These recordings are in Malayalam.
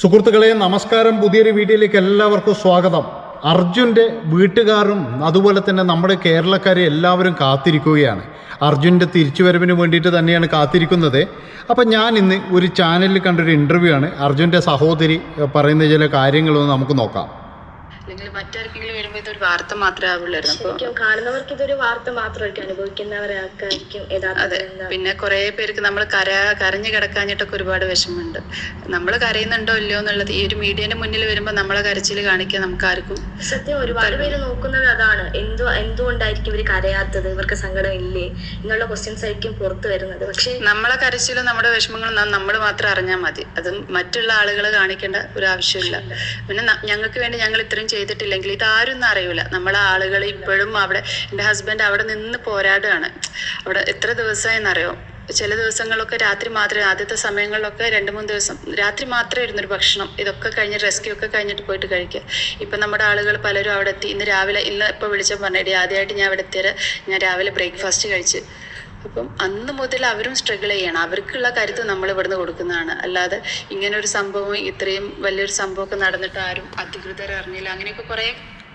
സുഹൃത്തുക്കളെ നമസ്കാരം. പുതിയൊരു വീഡിയോയിലേക്ക് എല്ലാവർക്കും സ്വാഗതം. അർജുന്റെ വീട്ടുകാരും അതുപോലെ തന്നെ നമ്മുടെ കേരളക്കാരെ എല്ലാവരും കാത്തിരിക്കുകയാണ്. അർജുന്റെ തിരിച്ചുവരവിന് വേണ്ടിയിട്ട് തന്നെയാണ് കാത്തിരിക്കുന്നത്. അപ്പം ഞാൻ ഇന്ന് ഒരു ചാനലിൽ കണ്ടൊരു ഇന്റർവ്യൂ ആണ്. അർജുന്റെ സഹോദരി പറയുന്ന ചില കാര്യങ്ങളൊന്ന് നമുക്ക് നോക്കാം. അല്ലെങ്കിൽ മറ്റാർക്കെങ്കിലും വരുമ്പോൾ ഇതൊരു വാർത്ത മാത്രമേ ആവുള്ളായിരുന്നു. ശരിക്കും കാണുന്നവർക്ക് ഇതൊരു വാർത്ത മാത്രമായിരിക്കും അനുഭവിക്കുന്നവരായിരിക്കും അതെ. പിന്നെ കുറെ പേർക്ക് നമ്മൾ കര കരഞ്ഞു കിടക്കാഞ്ഞിട്ടൊക്കെ ഒരുപാട് വിഷമമുണ്ട്. നമ്മൾ കരയുന്നുണ്ടോ ഇല്ലയോ എന്നുള്ളത് ഈ ഒരു മീഡിയന്റെ മുന്നിൽ വരുമ്പോൾ നമ്മളെ കരച്ചിൽ കാണിക്കാൻ നമുക്ക് ആർക്കും സത്യം ഒരുപാട് പേര് നോക്കുന്നത് അതാണ്. എന്തു എന്തുകൊണ്ടായിരിക്കും ഇവർ കരയാത്തത്? ഇവർക്ക് സങ്കടം ഇല്ലേ? എന്നുള്ള ക്വസ്റ്റ്യൻസ് ആയിരിക്കും പുറത്തു വരുന്നത്. പക്ഷേ നമ്മളെ കരച്ചിലും നമ്മുടെ വിഷമങ്ങളും നമ്മൾ മാത്രം അറിഞ്ഞാൽ മതി. അത് മറ്റുള്ള ആളുകൾ കാണിക്കേണ്ട ഒരു ആവശ്യമില്ല. പിന്നെ ഞങ്ങൾക്ക് വേണ്ടി ഞങ്ങൾ ഇത്രയും ചെയ്തിട്ടില്ലെങ്കിൽ ഇതാരും ഒന്നും അറിയൂല. നമ്മളെ ആളുകൾ ഇപ്പോഴും അവിടെ എന്റെ ഹസ്ബൻഡ് അവിടെ നിന്ന് പോരാടുകയാണ്. അവിടെ എത്ര ദിവസമായി എന്നറിയോ ചില ദിവസങ്ങളൊക്കെ രാത്രി മാത്രമേ ആദ്യത്തെ സമയങ്ങളിലൊക്കെ രണ്ട് മൂന്ന് ദിവസം രാത്രി മാത്രമേ ഇരുന്നൊരു ഭക്ഷണം ഇതൊക്കെ കഴിഞ്ഞ് റെസ്ക്യൂ ഒക്കെ കഴിഞ്ഞിട്ട് പോയിട്ട് കഴിക്കുക. ഇപ്പം നമ്മുടെ ആളുകൾ പലരും അവിടെ എത്തി. ഇന്ന് രാവിലെ ഇന്ന് ഇപ്പോൾ വിളിച്ചപ്പോൾ പറഞ്ഞിട്ട് ആദ്യമായിട്ട് ഞാൻ അവിടെ എത്തിയത് ഞാൻ രാവിലെ ബ്രേക്ക്ഫാസ്റ്റ് കഴിച്ച്. അപ്പം അന്ന് മുതൽ അവരും സ്ട്രഗിൾ ചെയ്യണം. അവർക്കുള്ള കരുത്ത് നമ്മൾ ഇവിടുന്ന് കൊടുക്കുന്നതാണ്. അല്ലാതെ ഇങ്ങനെ ഒരു സംഭവം ഇത്രയും വലിയൊരു സംഭവമൊക്കെ നടന്നിട്ട് ആരും അധികൃതർ അറിഞ്ഞില്ല. അങ്ങനെയൊക്കെ കുറേ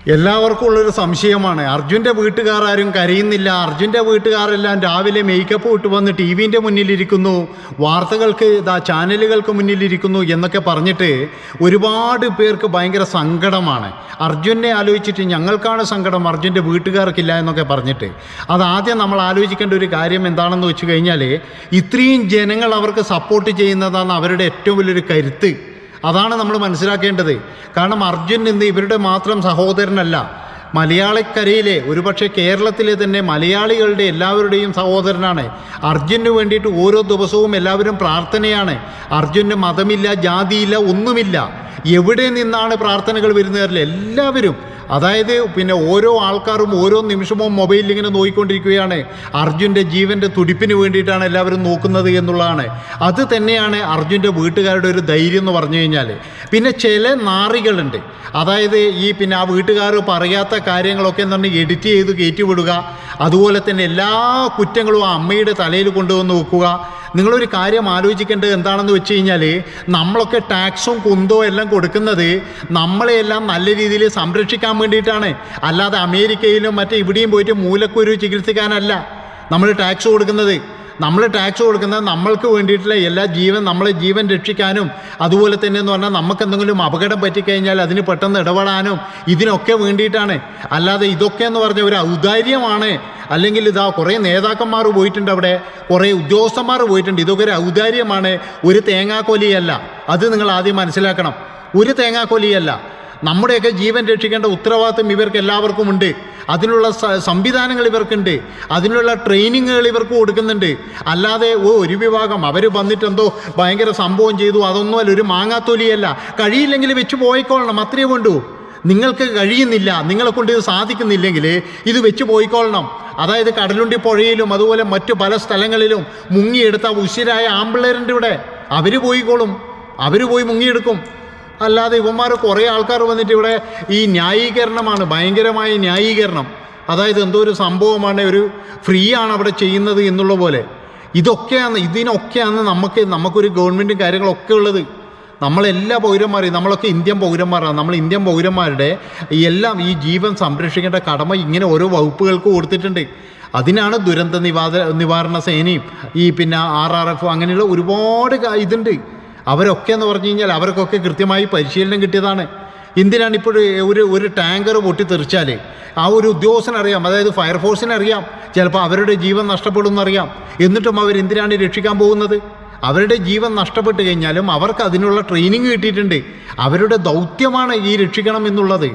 എല്ലാവർക്കും ഉള്ളൊരു സംശയമാണ്. അർജുന്റെ വീട്ടുകാർ ആരും കരയുന്നില്ല. അർജുന്റെ വീട്ടുകാരെല്ലാം രാവിലെ മേക്കപ്പ് ഇട്ട് വന്ന് ടി വിന്റെ മുന്നിലിരിക്കുന്നു. വാർത്തകൾക്ക് ഇതാ ചാനലുകൾക്ക് മുന്നിലിരിക്കുന്നു എന്നൊക്കെ പറഞ്ഞിട്ട് ഒരുപാട് പേർക്ക് ഭയങ്കര സങ്കടമാണ്. അർജുനെ ആലോചിച്ചിട്ട് ഞങ്ങൾക്കാണ് സങ്കടം അർജുന്റെ വീട്ടുകാർക്കില്ല എന്നൊക്കെ പറഞ്ഞിട്ട്. അതാദ്യം നമ്മൾ ആലോചിക്കേണ്ട ഒരു കാര്യം എന്താണെന്ന് വെച്ച് കഴിഞ്ഞാൽ ഇത്രയും ജനങ്ങൾ അവർക്ക് സപ്പോർട്ട് ചെയ്യുന്നതാണ് അവരുടെ ഏറ്റവും വലിയൊരു കരുത്ത്. അതാണ് നമ്മൾ മനസ്സിലാക്കേണ്ടത്. കാരണം അർജുൻ ഇന്ന് ഇവരുടെ മാത്രം സഹോദരനല്ല. മലയാളക്കരയിലെ ഒരുപക്ഷെ കേരളത്തിലെ തന്നെ മലയാളികളുടെ എല്ലാവരുടെയും സഹോദരനാണ്. അർജുന് വേണ്ടിയിട്ട് ഓരോ ദിവസവും എല്ലാവരും പ്രാർത്ഥനയാണ്. അർജുന് മതമില്ല ജാതിയില്ല ഒന്നുമില്ല. എവിടെ നിന്നാണ് പ്രാർത്ഥനകൾ വരുന്നതല്ല എല്ലാവരും അതായത് പിന്നെ ഓരോ ആൾക്കാരും ഓരോ നിമിഷവും മൊബൈലിൽ ഇങ്ങനെ നോക്കിക്കൊണ്ടിരിക്കുകയാണ് അർജുന്റെ ജീവന്റെ തുടിപ്പിന് വേണ്ടിയിട്ടാണ് എല്ലാവരും നോക്കുന്നത് എന്നുള്ളതാണ്. അത് തന്നെയാണ് അർജുന്റെ വീട്ടുകാരുടെ ഒരു ധൈര്യം എന്ന് പറഞ്ഞു കഴിഞ്ഞാൽ. പിന്നെ ചില നാറികളുണ്ട്. അതായത് ഈ പിന്നെ ആ വീട്ടുകാർ പറയാത്ത കാര്യങ്ങളൊക്കെ എന്ന് പറഞ്ഞാൽ എഡിറ്റ് ചെയ്ത് കയറ്റിവിടുക അതുപോലെ തന്നെ എല്ലാ കുറ്റങ്ങളും ആ അമ്മയുടെ തലയിൽ കൊണ്ടുവന്ന് വെക്കുക. നിങ്ങളൊരു കാര്യം ആലോചിക്കേണ്ടത് എന്താണെന്ന് വെച്ച് കഴിഞ്ഞാൽ നമ്മളൊക്കെ ടാക്സും കുന്തോ എല്ലാം കൊടുക്കുന്നത് നമ്മളെയെല്ലാം നല്ല രീതിയിൽ സംരക്ഷിക്കാൻ വേണ്ടിയിട്ടാണ്. അല്ലാതെ അമേരിക്കയിലും മറ്റേ ഇവിടെയും പോയിട്ട് മൂലക്കൊരു ചികിത്സിക്കാനല്ല നമ്മൾ ടാക്സ് കൊടുക്കുന്നത്. നമ്മൾ ടാക്സ് കൊടുക്കുന്നത് നമ്മൾക്ക് വേണ്ടിയിട്ടുള്ള എല്ലാ ജീവൻ നമ്മളെ ജീവൻ രക്ഷിക്കാനും അതുപോലെ തന്നെ എന്ന് പറഞ്ഞാൽ നമുക്ക് എന്തെങ്കിലും അപകടം പറ്റിക്കഴിഞ്ഞാൽ അതിന് പെട്ടെന്ന് ഇടപെടാനും ഇതിനൊക്കെ വേണ്ടിയിട്ടാണ്. അല്ലാതെ ഇതൊക്കെ എന്ന് പറഞ്ഞ ഒരു ഔദാര്യമാണ്. അല്ലെങ്കിൽ ഇതാ കുറേ നേതാക്കന്മാർ പോയിട്ടുണ്ട് അവിടെ കുറേ ഉദ്യോഗസ്ഥന്മാർ പോയിട്ടുണ്ട്. ഇതൊക്കെ ഒരു ഔദാര്യമാണ്. ഒരു തേങ്ങാക്കൊലിയല്ല. അത് നിങ്ങൾ ആദ്യം മനസ്സിലാക്കണം. ഒരു തേങ്ങാക്കൊലിയല്ല. നമ്മുടെയൊക്കെ ജീവൻ രക്ഷിക്കേണ്ട ഉത്തരവാദിത്വം ഇവർക്ക് എല്ലാവർക്കും ഉണ്ട്. അതിനുള്ള സംവിധാനങ്ങൾ ഇവർക്കുണ്ട്. അതിനുള്ള ട്രെയിനിങ്ങുകൾ ഇവർക്ക് കൊടുക്കുന്നുണ്ട്. അല്ലാതെ ഓ ഒരു വിഭാഗം അവർ വന്നിട്ടെന്തോ ഭയങ്കര സംഭവം ചെയ്തു. അതൊന്നുമല്ല ഒരു മാങ്ങാത്തൊലിയല്ല. കഴിയില്ലെങ്കിൽ വെച്ച് പോയിക്കൊള്ളണം അത്രയേ കൊണ്ടു. നിങ്ങൾക്ക് കഴിയുന്നില്ല നിങ്ങളെ കൊണ്ട് ഇത് സാധിക്കുന്നില്ലെങ്കിൽ ഇത് വെച്ച് പോയിക്കൊള്ളണം. അതായത് കടലുണ്ടി പുഴയിലും അതുപോലെ മറ്റു പല സ്ഥലങ്ങളിലും മുങ്ങിയെടുത്ത ഉശിരായ ആമ്പിള്ളേരുണ്ട് ഇവിടെ. അവർ പോയിക്കോളും. അവർ പോയി മുങ്ങിയെടുക്കും. അല്ലാതെ ഇവന്മാർ കുറേ ആൾക്കാർ വന്നിട്ട് ഇവിടെ ഈ ന്യായീകരണമാണ് ഭയങ്കരമായ ന്യായീകരണം. അതായത് എന്തോ ഒരു സംഭവമാണ് ഒരു ഫ്രീ ആണ് അവിടെ ചെയ്യുന്നത് എന്നുള്ള പോലെ. ഇതൊക്കെയാണ് ഇതിനൊക്കെയാണ് നമുക്ക് നമുക്കൊരു ഗവൺമെന്റും കാര്യങ്ങളൊക്കെ ഉള്ളത്. നമ്മളെല്ലാ പൗരന്മാരെയും നമ്മളൊക്കെ ഇന്ത്യൻ പൗരന്മാരാണ്. നമ്മൾ ഇന്ത്യൻ പൗരന്മാരുടെ എല്ലാം ഈ ജീവൻ സംരക്ഷിക്കേണ്ട കടമ ഇങ്ങനെ ഓരോ വകുപ്പുകൾക്ക് കൊടുത്തിട്ടുണ്ട്. അതിനാണ് ദുരന്ത നിവാര നിവാരണ സേനയും ഈ പിന്നെ ആർ ആർ എഫ് അങ്ങനെയുള്ള ഒരുപാട് ഇതുണ്ട്. അവരൊക്കെ എന്ന് പറഞ്ഞു കഴിഞ്ഞാൽ അവർക്കൊക്കെ കൃത്യമായി പരിശീലനം കിട്ടിയതാണ്. എന്തിനാണ് ഇപ്പോൾ ഒരു ഒരു ടാങ്കർ പൊട്ടിത്തെറിച്ചാൽ? ആ ഒരു ഉദ്യോഗസ്ഥനറിയാം അതായത് ഫയർഫോഴ്സിനറിയാം ചിലപ്പോൾ അവരുടെ ജീവൻ നഷ്ടപ്പെടുമെന്നറിയാം എന്നിട്ടും അവർ എന്തിനാണ് രക്ഷിക്കാൻ പോകുന്നത്? അവരുടെ ജീവൻ നഷ്ടപ്പെട്ട് കഴിഞ്ഞാലും അവർക്ക് അതിനുള്ള ട്രെയിനിങ് കിട്ടിയിട്ടുണ്ട്. അവരുടെ ദൗത്യമാണ് ഈ രക്ഷിക്കണം എന്നുള്ളത്.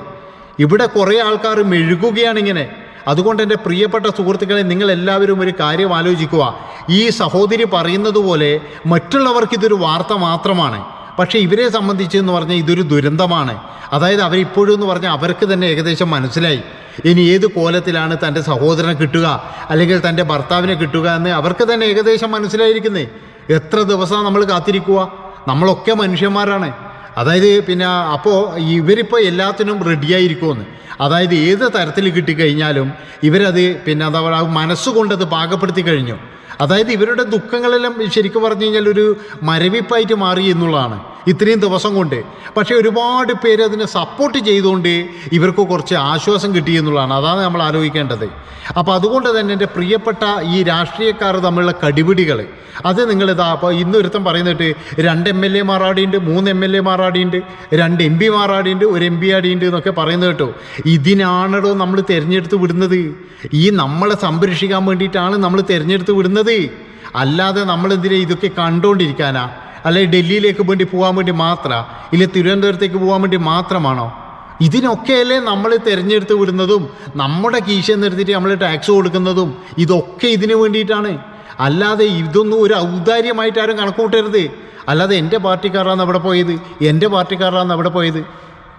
ഇവിടെ കുറേ ആൾക്കാർ മെഴുകുകയാണ് ഇങ്ങനെ. അതുകൊണ്ട് എന്റെ പ്രിയപ്പെട്ട സുഹൃത്തുക്കളെ നിങ്ങൾ എല്ലാവരും ഒരു കാര്യം ആലോചിക്കുക. ഈ സഹോദരി പറയുന്നത് പോലെ മറ്റുള്ളവർക്ക് ഇതൊരു വാർത്ത മാത്രമാണ്. പക്ഷേ ഇവരെ സംബന്ധിച്ച് എന്ന് പറഞ്ഞാൽ ഇതൊരു ദുരന്തമാണ്. അതായത് അവരിപ്പോഴും എന്ന് പറഞ്ഞാൽ അവർക്ക് തന്നെ ഏകദേശം മനസ്സിലായി. ഇനി ഏത് കോലത്തിലാണ് തന്റെ സഹോദരനെ കിട്ടുക അല്ലെങ്കിൽ തന്റെ ഭർത്താവിനെ കിട്ടുക എന്ന് അവർക്ക് തന്നെ ഏകദേശം മനസ്സിലായിരിക്കുന്നേ. എത്ര ദിവസമാണ് നമ്മൾ കാത്തിരിക്കുക? നമ്മളൊക്കെ മനുഷ്യന്മാരാണ്. അതായത് പിന്നെ അപ്പോൾ ഇവരിപ്പോൾ എല്ലാത്തിനും റെഡിയായിരിക്കുമെന്ന് അതായത് ഏത് തരത്തിൽ കിട്ടിക്കഴിഞ്ഞാലും ഇവരത് പിന്നെ എന്താ പറയുക മനസ്സുകൊണ്ടത് പാകപ്പെടുത്തി കഴിഞ്ഞു. അതായത് ഇവരുടെ ദുഃഖങ്ങളെല്ലാം ശരിക്കും പറഞ്ഞു കഴിഞ്ഞാൽ ഒരു മരവിപ്പായിട്ട് മാറി എന്നുള്ളതാണ്. ഇത്രയും ദിവസം കൊണ്ട്. പക്ഷേ ഒരുപാട് പേര് അതിനെ സപ്പോർട്ട് ചെയ്തുകൊണ്ട് ഇവർക്ക് കുറച്ച് ആശ്വാസം കിട്ടി എന്നുള്ളതാണ്. അതാണ് നമ്മൾ ആലോചിക്കേണ്ടത്. അപ്പോൾ അതുകൊണ്ട് തന്നെ എന്റെ പ്രിയപ്പെട്ട ഈ രാഷ്ട്രീയക്കാർ തമ്മിലുള്ള കടിപിടികൾ അത് നിങ്ങളിതാ അപ്പോൾ ഇന്ന് ഒരുത്തം പറയുന്നിട്ട് രണ്ട് എം എൽ എ മാറാടിയുണ്ട് മൂന്ന് എം എൽ എ മാറാടിയുണ്ട് രണ്ട് എം പി മാറാടിയുണ്ട് ഒരു എം പി ആടിയുണ്ട് എന്നൊക്കെ പറയുന്നത് കേട്ടോ. ഇതിനാണല്ലോ നമ്മൾ തിരഞ്ഞെടുത്ത് വിടുന്നത്. ഈ നമ്മളെ സംരക്ഷിക്കാൻ വേണ്ടിയിട്ടാണ് നമ്മൾ തിരഞ്ഞെടുത്ത് വിടുന്നത്. അല്ലാതെ നമ്മളെന്തിനാ ഇതൊക്കെ കണ്ടുകൊണ്ടിരിക്കാനാ അല്ലെ ഡൽഹിയിലേക്ക് വേണ്ടി പോകാൻ വേണ്ടി മാത്രമാ ഇല്ല തിരുവനന്തപുരത്തേക്ക് പോകാൻ വേണ്ടി മാത്രമാണോ? ഇതിനൊക്കെയല്ലേ നമ്മൾ തിരഞ്ഞെടുത്ത് വിടുന്നതും നമ്മുടെ കീശ നിർത്തിയിട്ട് നമ്മൾ ടാക്സ് കൊടുക്കുന്നതും ഇതൊക്കെ ഇതിനു വേണ്ടിയിട്ടാണ്. അല്ലാതെ ഇതൊന്നും ഒരു ഔദാര്യമായിട്ട് ആരും കണക്കൂട്ടരുത്. അല്ലാതെ എന്റെ പാർട്ടിക്കാരാണ് അവിടെ പോയത് എന്റെ പാർട്ടിക്കാരാണ് അവിടെ പോയത്.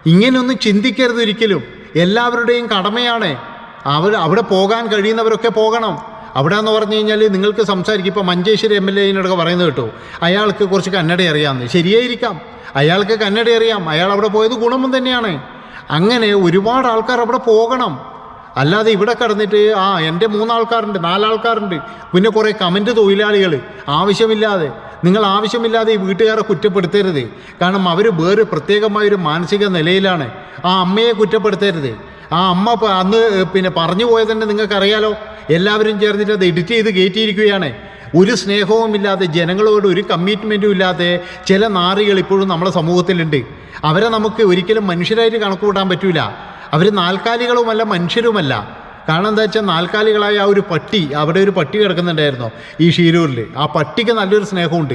ഇങ്ങനെയൊന്നും ചിന്തിക്കരുത് ഒരിക്കലും. എല്ലാവരുടെയും കടമയാണ്. അവർ അവിടെ പോകാൻ കഴിയുന്നവരൊക്കെ പോകണം. അവിടെ എന്ന് പറഞ്ഞു കഴിഞ്ഞാൽ നിങ്ങൾക്ക് സംസാരിക്കും. ഇപ്പോൾ മഞ്ചേശ്വരി എം എൽ എനോടൊക്കെ പറയുന്നത് കേട്ടോ. അയാൾക്ക് കുറച്ച് കന്നഡ അറിയാമെന്ന് ശരിയായിരിക്കാം. അയാൾക്ക് കന്നഡ അറിയാം. അയാൾ അവിടെ പോയത് ഗുണവും തന്നെയാണ്. അങ്ങനെ ഒരുപാട് ആൾക്കാർ അവിടെ പോകണം. അല്ലാതെ ഇവിടെ കിടന്നിട്ട് ആ എന്റെ മൂന്നാൾക്കാരുണ്ട് നാലാൾക്കാരുണ്ട്. പിന്നെ കുറേ കമന്റ് തൊഴിലാളികൾ ആവശ്യമില്ലാതെ. നിങ്ങൾ ആവശ്യമില്ലാതെ ഈ വീട്ടുകാരെ കുറ്റപ്പെടുത്തരുത്. കാരണം അവർ വേറെ പ്രത്യേകമായൊരു മാനസിക നിലയിലാണ്. ആ അമ്മയെ കുറ്റപ്പെടുത്തരുത്. ആ അമ്മ അന്ന് പിന്നെ പറഞ്ഞു പോയത് തന്നെ നിങ്ങൾക്കറിയാലോ. എല്ലാവരും ചേർന്നിട്ട് അത് എഡിറ്റ് ചെയ്ത് കയറ്റിയിരിക്കുകയാണ്. ഒരു സ്നേഹവും ഇല്ലാതെ ജനങ്ങളോട് ഒരു കമ്മിറ്റ്മെന്റും ഇല്ലാതെ ചില നാറികൾ ഇപ്പോഴും നമ്മുടെ സമൂഹത്തിലുണ്ട്. അവരെ നമുക്ക് ഒരിക്കലും മനുഷ്യരായിട്ട് കണക്ക് കൂട്ടാൻ പറ്റൂല. അവർ നാൽക്കാലികളുമല്ല മനുഷ്യരുമല്ല. കാരണം എന്താ വെച്ചാൽ നാൽക്കാലികളായ ആ ഒരു പട്ടി അവിടെ ഒരു പട്ടി കിടക്കുന്നുണ്ടായിരുന്നു ഈ ഷീരൂരിൽ ആ പട്ടിക്ക് നല്ലൊരു സ്നേഹമുണ്ട്.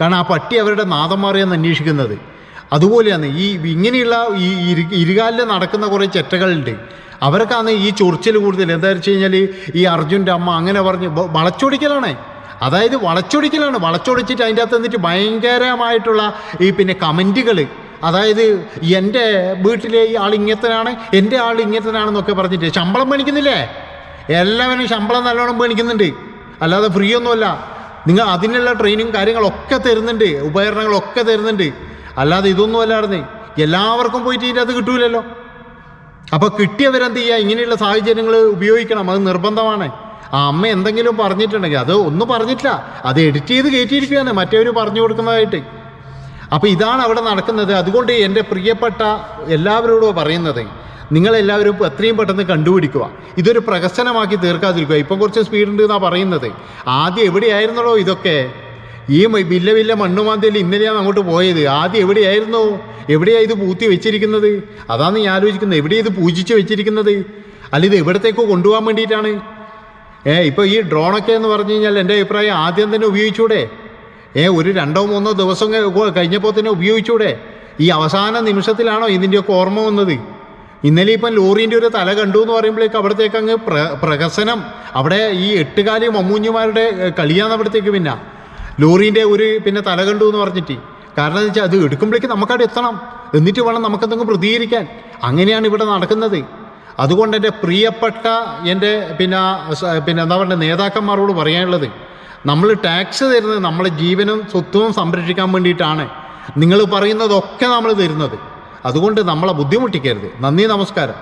കാരണം ആ പട്ടി അവരുടെ നാദം മാറിയെന്ന് അന്വേഷിക്കുന്നത്. അതുപോലെയാണ് ഈ ഇങ്ങനെയുള്ള ഈ ഇരു ഇരുകാലിൽ നടക്കുന്ന കുറേ ചെറ്റകളുണ്ട്. അവർക്കാണ് ഈ ചൊറിച്ചിൽ കൂടുതൽ. എന്താ വെച്ച് കഴിഞ്ഞാൽ ഈ അർജുന്റെ അമ്മ അങ്ങനെ പറഞ്ഞ് വളച്ചൊടിക്കലാണ്. അതായത് വളച്ചൊടിക്കലാണ്. വളച്ചൊടിച്ചിട്ട് അതിന്റെ അകത്ത് നിന്നിട്ട് ഭയങ്കരമായിട്ടുള്ള ഈ പിന്നെ കമന്റുകൾ അതായത് എന്റെ വീട്ടിലെ ഈ ആൾ ഇങ്ങനത്തനാണ് എന്റെ ആൾ ഇങ്ങനത്തനാണെന്നൊക്കെ പറഞ്ഞിട്ട് ശമ്പളം മേടിക്കുന്നില്ലേ? എല്ലാവരും ശമ്പളം നല്ലോണം മേടിക്കുന്നുണ്ട്. അല്ലാതെ ഫ്രീ ഒന്നുമല്ല. നിങ്ങൾ അതിനുള്ള ട്രെയിനിങ് കാര്യങ്ങളൊക്കെ തരുന്നുണ്ട്. ഉപകരണങ്ങളൊക്കെ തരുന്നുണ്ട്. അല്ലാതെ ഇതൊന്നും അല്ലായിരുന്നേ. എല്ലാവർക്കും പോയിട്ട് ഇതിന്റെ അത് കിട്ടൂലല്ലോ. അപ്പോൾ കിട്ടിയവരെന്ത് ചെയ്യുക ഇങ്ങനെയുള്ള സാഹചര്യങ്ങൾ ഉപയോഗിക്കണം. അത് നിർബന്ധമാണ്. ആ അമ്മ എന്തെങ്കിലും പറഞ്ഞിട്ടുണ്ടെങ്കിൽ അത് ഒന്നും പറഞ്ഞിട്ടില്ല. അത് എഡിറ്റ് ചെയ്ത് കയറ്റിയിരിക്കുകയാണ്. മറ്റവർ പറഞ്ഞു കൊടുക്കുന്നതായിട്ട്. അപ്പോൾ ഇതാണ് അവിടെ നടക്കുന്നത്. അതുകൊണ്ട് എന്റെ പ്രിയപ്പെട്ട എല്ലാവരോടും പറയുന്നത് നിങ്ങളെല്ലാവരും എത്രയും പെട്ടെന്ന് കണ്ടുപിടിക്കുക. ഇതൊരു പ്രകസനമാക്കി തീർക്കാതിരിക്കുക. ഇപ്പം കുറച്ച് സ്പീഡ് ഉണ്ട് എന്നാണ് പറയുന്നത്. ആദ്യം എവിടെയായിരുന്നല്ലോ ഇതൊക്കെ? ഈ വില്ല വില്ല മണ്ണുമാന്തയിൽ ഇന്നലെയാണ് അങ്ങോട്ട് പോയത്. ആദ്യം എവിടെയായിരുന്നു? എവിടെയാണ് ഇത് പൂത്തി വെച്ചിരിക്കുന്നത്? അതാണ് ഞാൻ ആലോചിക്കുന്നത് എവിടെയാണ് ഇത് പൂജിച്ച് വെച്ചിരിക്കുന്നത്? അല്ല ഇത് എവിടത്തേക്കോ കൊണ്ടുപോകാൻ വേണ്ടിയിട്ടാണ്? ഏ ഇപ്പോൾ ഈ ഡ്രോണൊക്കെ എന്ന് പറഞ്ഞു കഴിഞ്ഞാൽ എന്റെ അഭിപ്രായം ആദ്യം തന്നെ ഉപയോഗിച്ചൂടെ? ഏ ഒരു രണ്ടോ മൂന്നോ ദിവസം കഴി- കഴിഞ്ഞപ്പോൾ തന്നെ ഉപയോഗിച്ചൂടെ? ഈ അവസാന നിമിഷത്തിലാണോ ഇതിന്റെയൊക്കെ ഓർമ്മ വന്നത്? ഇന്നലെ ഇപ്പം ലോറീന്റെ ഒരു തല കണ്ടു എന്ന് പറയുമ്പോഴേക്ക് അവിടത്തേക്ക് അങ്ങ് പ്ര പ്രഹസനം. അവിടെ ഈ എട്ടുകാലി മമ്മൂഞ്ഞുമാരുടെ കളിയാണ് അവിടത്തേക്ക് പിന്നെ. ലോറീന്റെ ഒരു പിന്നെ തല കണ്ടു എന്ന് പറഞ്ഞിട്ട്. കാരണം എന്ന് വെച്ചാൽ അത് എടുക്കുമ്പോഴേക്ക് നമുക്കവിടെ എത്തണം. എന്നിട്ട് വേണം നമുക്കെന്തെങ്കിലും പ്രതികരിക്കാൻ. അങ്ങനെയാണ് ഇവിടെ നടക്കുന്നത്. അതുകൊണ്ട് എന്റെ പ്രിയപ്പെട്ട എന്റെ പിന്നെ പിന്നെ എന്താ പറയുക നേതാക്കന്മാരോട് പറയാനുള്ളത് നമ്മൾ ടാക്സ് തരുന്നത് നമ്മളെ ജീവനും സ്വത്തും സംരക്ഷിക്കാൻ വേണ്ടിയിട്ടാണ്. നിങ്ങൾ പറയുന്നതൊക്കെ നമ്മൾ തരുന്നത്. അതുകൊണ്ട് നമ്മളെ ബുദ്ധിമുട്ടിക്കരുത്. നന്ദി നമസ്കാരം.